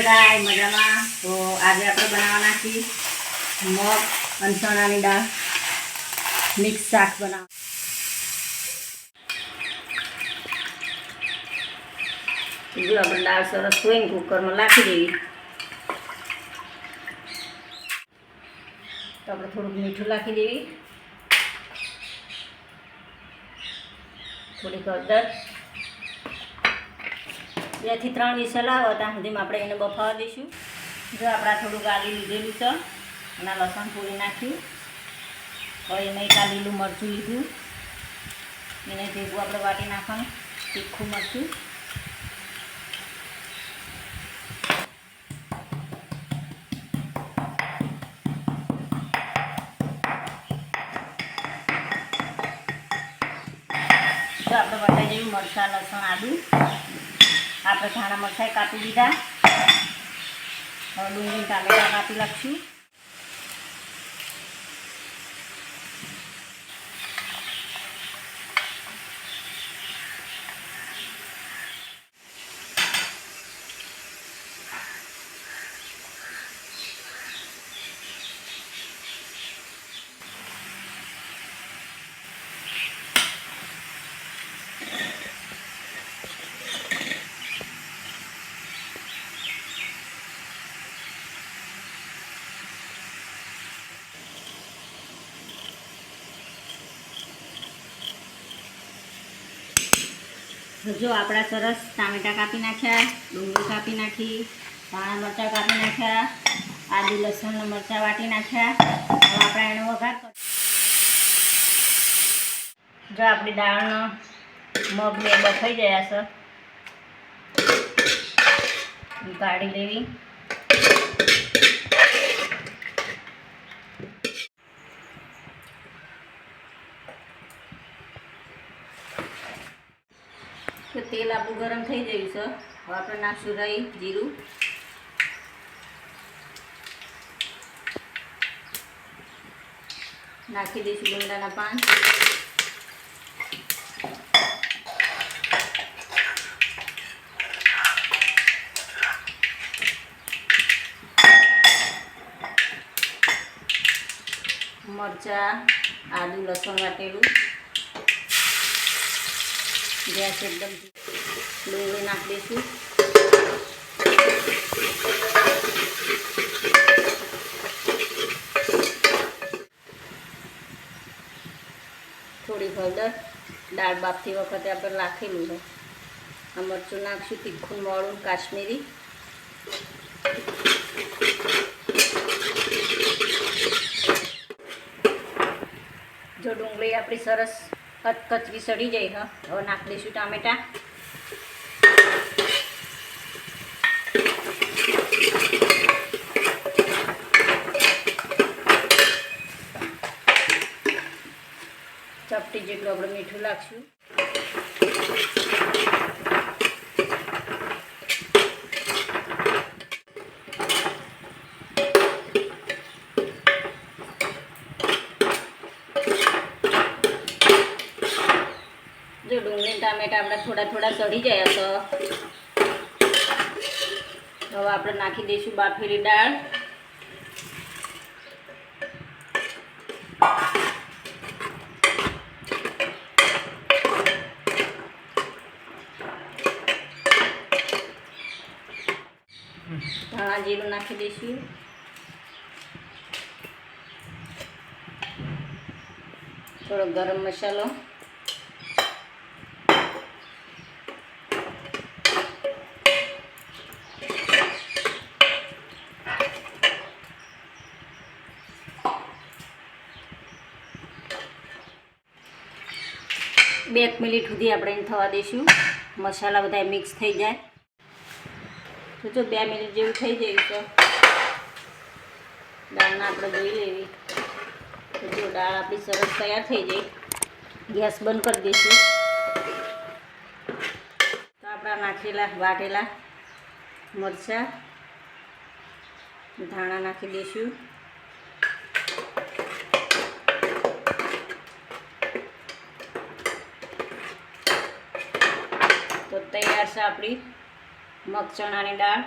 બધા મજામાં. તો આજે આપણે બનાવવાના છીએ મગ અને ચણાની દાળ. મિક્સ શાક બનાવ જો આપણે દાળ સરસ હોય કુકરમાં નાખી દેવી. તો આપણે થોડુંક મીઠું નાખી દેવી. થોડીક હળદર. બેથી ત્રણ વિસલ આવે ત્યાં સુધીમાં આપણે એને બફાવા દઈશું. જો આપણે થોડું ગાળી લીધેલું છે, અને લસણ પૂરી નાખ્યું. હવે એમાં એક લીલું મરચું લીધું. એને ભેગું આપણે વાટી નાખવાનું, તીખું મરચું. આપણે બટાઈ જેવું મરચાં, લસણ, આદું. આપણે ધાણા મરચાં કાપી દીધા હવે ડુંગળી ટામેટા કાપી નાખશું જો આપણા સરસ ટામેટા કાપી નાખ્યા, ડુંગળી કાપી નાખી, ધાણા મરચાં કાપી નાખ્યા, આદુ લસણ મરચાં વાટી નાખ્યા. હવે આપણે એનો વઘાર જો આપણી દાળનો મગ ને બફાઈ ગયા છે. કાઢી લેવી. તો તેલ આપણું ગરમ થઈ ગયું છે. હવે આપણે નાખશું રાઈ, જીરું. નાખી દઈશું લીમડાના પાન. મરચાં, આદુ, લસણ વાટેલું. ગેસ એકદમ ડુંગળી નાખી દઈશું. થોડી હળદર, દાળ બાફતી વખતે આપણે નાખેલું છે આ મરચું નાખશું, તીખું, મોળું, કાશ્મીરી. જો ડુંગળી આપણી સરસ કચરી સડી જાય હા. હવે નાખી દઈશું ટામેટા. ચપટી જેટલું આપણે મીઠું નાખશું જો ડુંગળી ટામેટા આપણે થોડા થોડા સડી ગયા તો હવે આપણે નાખી દઈશું બાફેલી દાળ. ધાણા જીરું નાખી દઈશું. થોડો ગરમ મસાલો. બે એક મિનિટ સુધી આપણે એને થવા દઈશું. મસાલા બધા મિક્સ થઈ જાય. તો જો બે મિનિટ જેવું થઈ જાય તો દાળને આપણે જોઈ લેવી. તો જો દાળ આપણી સરસ તૈયાર થઈ જાય ગેસ બંધ કરી દઈશું. તો આપણા નાખેલા, વાટેલા મરચાં ધાણા નાખી દઈશું તો તૈયાર છે આપણી મગ ચણાની દાળ.